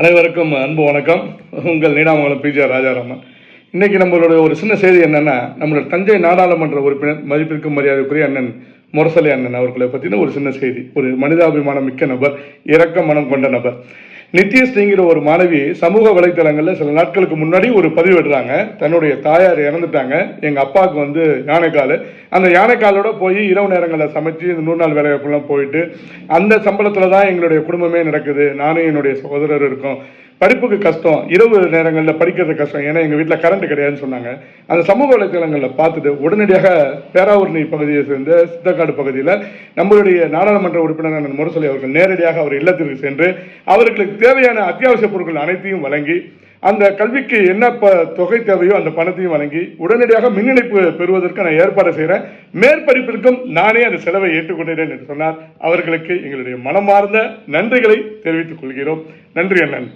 அனைவருக்கும் அன்பு வணக்கம். உங்கள் நீடாமங்கலம் பிஜே ராஜாராமன். இன்றைக்கி நம்மளுடைய ஒரு சின்ன செய்தி என்னென்னா நம்மளோட தஞ்சை நாடாளுமன்ற உறுப்பினர் மதிப்பிற்கும் மரியாதைக்குரிய அண்ணன் முரசலை அண்ணன் அவர்களை பற்றின ஒரு சின்ன செய்தி. ஒரு மனிதாபிமானம் மிக்க நபர் இரக்க மனம் கொண்ட நபர். நித்யஸ்ரீங்கிற ஒரு மாணவி சமூக வலைத்தளங்களில் சில நாட்களுக்கு முன்னாடி ஒரு பதிவிடுறாங்க. தன்னுடைய தாயார் இறந்துட்டாங்க. எங்கள் அப்பாவுக்கு வந்து யானைக்கால். அந்த யானைக்காலோட போய் இரவு நேரங்களில் சமைச்சு இந்த நூறு நாள் வேலைவாய்ப்புலாம் போயிட்டு அந்த சம்பளத்தில் தான் எங்களுடைய குடும்பமே நடக்குது. நானும் என்னுடைய சகோதரர் இருக்கோம். படிப்புக்கு கஷ்டம் இரவு நேரங்களில் படிக்கிறது கஷ்டம். ஏன்னா எங்கள் வீட்டில் கரண்ட் கிடையாதுன்னு சொன்னாங்க. அந்த சமூக வலைத்தளங்களில் பார்த்துட்டு உடனடியாக பேராவூர்ணி பகுதியை சேர்ந்த சித்தக்காடு பகுதியில் நம்மளுடைய நாடாளுமன்ற உறுப்பினர் முரசொலி அவர்கள் நேரடியாக அவர் இல்லத்திற்கு சென்று அவர்களுக்கு தேவையான அத்தியாவசிய பொருட்கள் அனைத்தையும் வழங்கி அந்த கல்விக்கு என்ன ப தொகை தேவையோ அந்த பணத்தையும் வழங்கி உடனடியாக மின் இணைப்பு பெறுவதற்கு நான் ஏற்பாடு செய்கிறேன் மேற்படிப்பிற்கும் நானே அந்த செலவை ஏற்றுக்கொண்டேன் என்று சொன்னார். அவர்களுக்கு எங்களுடைய மனமார்ந்த நன்றிகளை தெரிவித்துக் கொள்கிறோம். நன்றி அண்ணன்.